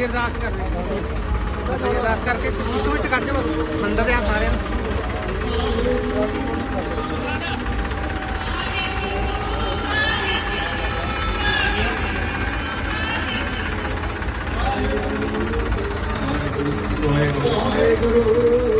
ਗੱਡੀ ਅਰਦਾਸ ਕਰ ਲੈ ਗੱਡੀ ਅਰਦਾਸ ਕਰਕੇ ਤੇ ਇੱਕ ਮਿੰਟ ਕੱਢ ਜਾ ਬਸ, ਮੰਦਰ ਦੇ ਆ ਸਾਰਿਆਂ ਨੂੰ। ਦੱਸ ਉਹਦੇ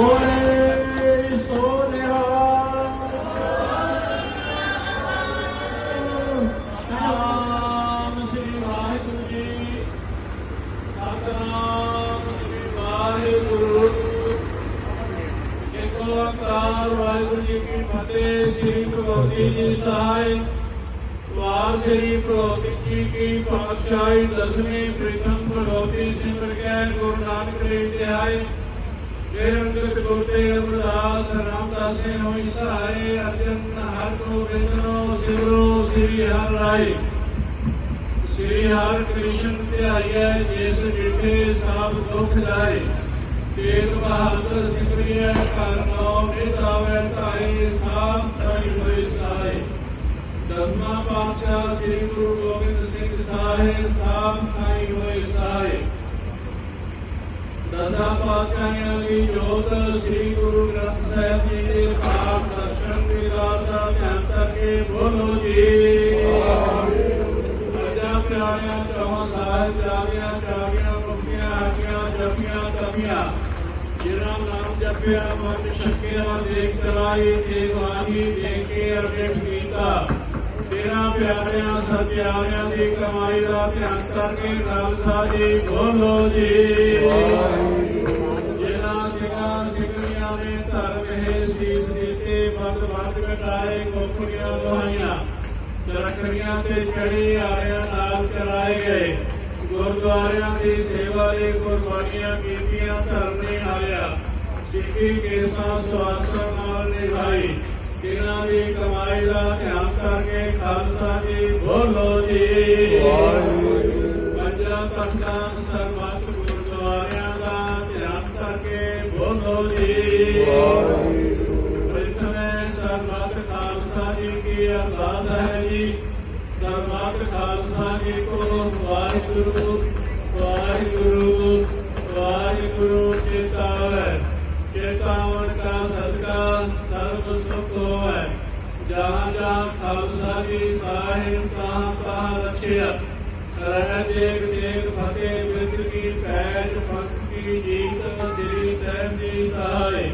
ਓਏ ਸੋਨਿਹਾ ਨਾਮ ਸ੍ਰੀ ਵਾਹਿਗੁਰੂ ਜੀ ਸਤਨਾਮ ਸ੍ਰੀ ਵਾਹਿਗੁਰੂ ਇੱਕ ਵਾਹਿਗੁਰੂ ਜੀ ਕੀ ਫਤਿਹ ਸ੍ਰੀ ਗੁਰੂ ਜੀ ਸਾਹਿਬ ਵਾਰ ਸ੍ਰੀ ਪ੍ਰੋਤਿ ਜੀ ਕੀ ਪਾਤਸ਼ਾਹੀ ਦਸਵੀਂ ਪ੍ਰੀਤਮ ਪ੍ਰੋਤਿ ਸਿਮਰ ਕੇ ਗੁਰੂ ਨਾਨਕ ਦੇਵ ਜੀ ਆਏ ਮੇਰੇ ਅੰਦਰ ਕੋਤੇ ਅਮਰਦਾਸ ਹੋਈ ਸਹਾਏ ਅਰਜਨ ਹਰ ਕੋ ਬਿੰਦਨੋ ਸਿਮਰੋ ਸ੍ਰੀ ਹਰਿ ਰਾਏ ਸ੍ਰੀ ਹਰਿ ਕ੍ਰਿਸ਼ਨ ਧਿਆਈਐ ਜਿਸ ਜਿਠੇ ਸਭ ਦੁਖ ਜਾਏ ਤੇਗ ਬਹਾਦਰ ਸਿਮਰਿਐ ਕਰਨੋ ਨਿਦਾਵੈ ਤਾਈ ਸਾਧ ਤਾਈ ਹੋਏ ਸਹਾਏ ਦਸਵਾਂ ਪਾਤਸ਼ਾਹ ਸ੍ਰੀ ਗੁਰੂ ਗੋਬਿੰਦ ਸਿੰਘ ਸਾਹਿਬ ਸਾਧ ਤਾਈ ਹੋਏ ਦਸਾਂ ਪਾਤਸ਼ਾਹਾਂ ਦੀ ਜੋਤ ਸ੍ਰੀ ਗੁਰੂ ਗ੍ਰੰਥ ਸਾਹਿਬ ਜੀ ਦੇ ਪਾਠ ਦਰਸ਼ਨ ਦੀਦਾਰ ਦਾ ਧਿਆਨ ਕਰਕੇ ਬੋਲੋ ਜੀ ਅਜਾ ਪਿਆਰਿਆਂ ਚੌਹਾਂ ਸਾਹਿਬ ਜਾਗਿਆ ਜਾਗਿਆ ਮੁਕਤੀਆਂ ਆਗਿਆ ਜਪੀਆਂ ਤਪੀਆਂ ਜਿਹੜਾ ਨਾਮ ਜਪਿਆ ਮਨ ਛਕਿਆ ਦੇਖ ਕਰਾਈ ਦੇਵ ਆਹੀ ਦੇਖ ਕੇ ਅਰਜਟ ਕੀਤਾ ਤੇਰਾ ਪਿਆਰਿਆਂ, ਸਤਿਆਰਿਆਂ ਦੀ ਕਮਾਈ ਦਾ ਧਿਆਨ ਕਰਕੇ ਖਾਲਸਾ ਜੀ ਬੋਲੋ ਜੀ। ਜਿਹੜਾ ਸਿੰਘਾਂ, ਸਿੰਘੀਆਂ ਨੇ ਧਰਮ ਹੈ ਸੀਸ ਦਿੱਤੇ ਬੰਦ ਬੰਦ ਕਟਾਏ ਕੋਕੜੀਆਂ ਲੋਹਾਈਆਂ ਚਰਖੜੀਆਂ ਤੇ ਚੜੀ ਆਰਿਆਂ ਨਾਲ ਚਲਾਏ ਗਏ। ਗੁਰਦੁਆਰਿਆਂ ਦੀ ਸੇਵਾ ਲਈ ਕੁਰਬਾਨੀਆਂ ਕੀਤੀਆਂ ਧਰਮ ਨੇ ਆਇਆ ਸਿੱਖੀ ਕੇਸਾਂ ਸਵਾਸਾਂ ਨਾਲ ਨਿਭਾਈ। ਜਿਨ੍ਹਾਂ ਦੀ ਕਮਾਈ ਦਾ ਧਿਆਨ ਕਰਕੇ ਖਾਲਸਾ ਜੀ, ਬੋਲੋ ਜੀ। ਪੰਜਾਂ ਤਖਤਾਂ ਸਰਬੱਤ ਗੁਰਦੁਆਰਿਆਂ ਦਾ ਧਿਆਨ ਕਰਕੇ ਬੋਲੋ ਜੀ। ਪ੍ਰਥਮੇ ਸਰਬੱਤ ਖਾਲਸਾ ਜੀ ਕੀ ਅਰਦਾਸ ਹੈ ਜੀ? ਸਰਬੱਤ ਖਾਲਸਾ ਜੀ ਕੋ ਵਾਹਿਗੁਰੂ ਵਾਹਿਗੁਰੂ ਵਾਹਿਗੁਰੂ ਚੇਤਾਵੈ ਚੇਤਾਵਨ ਕਾ ਸਦਕਾ ਸਰਬ ਸੁਖ ਹੋਵੇ। ਜਹਾਂ ਜਹਾਂ ਖਾਲਸਾ ਜੀ ਸਾਹਿਬ, ਤਹਾਂ ਤਹਾਂ ਰਖਿਆ ਰਹਿ ਦੇਖ ਦੇਖ ਫਤਿਹ ਬਿਰਦ ਕੀ ਪੈਜ ਫਤ ਕੀ ਜੀਤ, ਸ੍ਰੀ ਸਾਹਿਬ ਜੀ ਸਹਾਈ।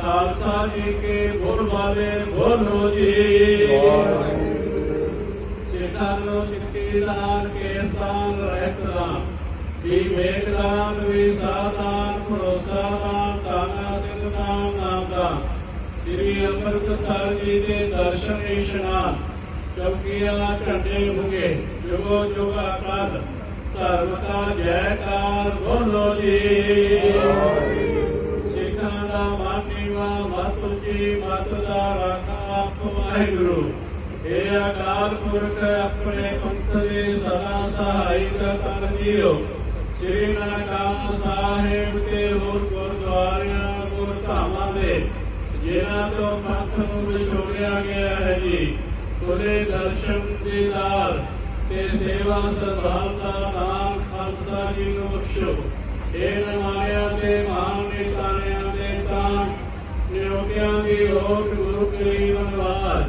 ਖਾਲਸਾ ਜੀ ਕੇ ਗੁਰ ਵਾਲੇ ਬੋਲੋ ਜੀ। ਸਿੱਧੀਦਾਨ ਕੇਸਦਾਨ ਰਹਿਤਦਾਨ ਵੀ ਵੇਗਦਾਨ ਵੀ ਸਾਦਾਨ ਭਰੋਸਾਦਾਨ ਦਾਨਾ ਸਿੰਘਦਾਨ ਨਾਮਦਾਨ ਸ੍ਰੀ ਅੰਮ੍ਰਿਤਸਰ ਜੀ ਦੇ ਦਰਸ਼ਨ ਇਸ਼ਨਾਨ ਚੌਕੀਆਂ ਝੰਡੇ ਭੁਗੇ ਜੁਗੋ ਜੁਗ ਅਕਾਲ, ਧਰਮ ਦਾ ਜੈਕਾਰ ਬੋਲੋ ਜੀ। ਸਿੱਖਾਂ ਦਾ ਮਾਨੀਵਾ ਮਤ ਜੀ ਮਤ ਦਾ ਰਾਖਾ ਵਾਹਿਗੁਰੂ। ਇਹ ਅਕਾਲ ਪੁਰਖ, ਆਪਣੇ ਪੰਥ ਦੇ ਸਦਾ ਸਹਾਈ ਕਰ ਜੀਓ। ਸ੍ਰੀ ਨਨਕਾਣਾ ਸਾਹਿਬ ਤੇ ਹੋਰ ਗੁਰਦੁਆਰਿਆਂ ਗੁਰਧਾਮਾਂ ਦੇ ਜਿਨ੍ਹਾਂ ਤੋਂ ਪੰਥ ਨੂੰ ਵਿਛੋੜਿਆ ਗਿਆ ਹੈ ਜੀ ਖੁੱਲੇ ਦਰਸ਼ਨ ਦੀਦਾਰ ਤੇ ਸੇਵਾ ਸੰਭਾਲ ਦਾ ਨਾਮ ਖਾਲਸਾ ਜੀ ਨੂੰ ਬਖਸ਼ੋ। ਇਹ ਨਮਾਰਿਆਂ ਦੇ ਮਹਾਨ ਨਿਸ਼ਾਨਿਆਂ ਦੇ ਤਾਂ ਨਿਯੋਗਿਆਂ ਦੀ ਓਟ ਗੁਰੂ ਕਰੀਮ ਨਵਾਜ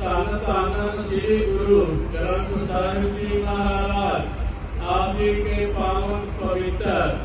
ਧੰਨ ਧੰਨ ਸ੍ਰੀ ਗੁਰੂ ਗ੍ਰੰਥ ਸਾਹਿਬ ਜੀ ਮਹਾਰਾਜ, ਆਪ ਜੀ ਕੇ ਪਾਵਨ ਪਵਿੱਤਰ।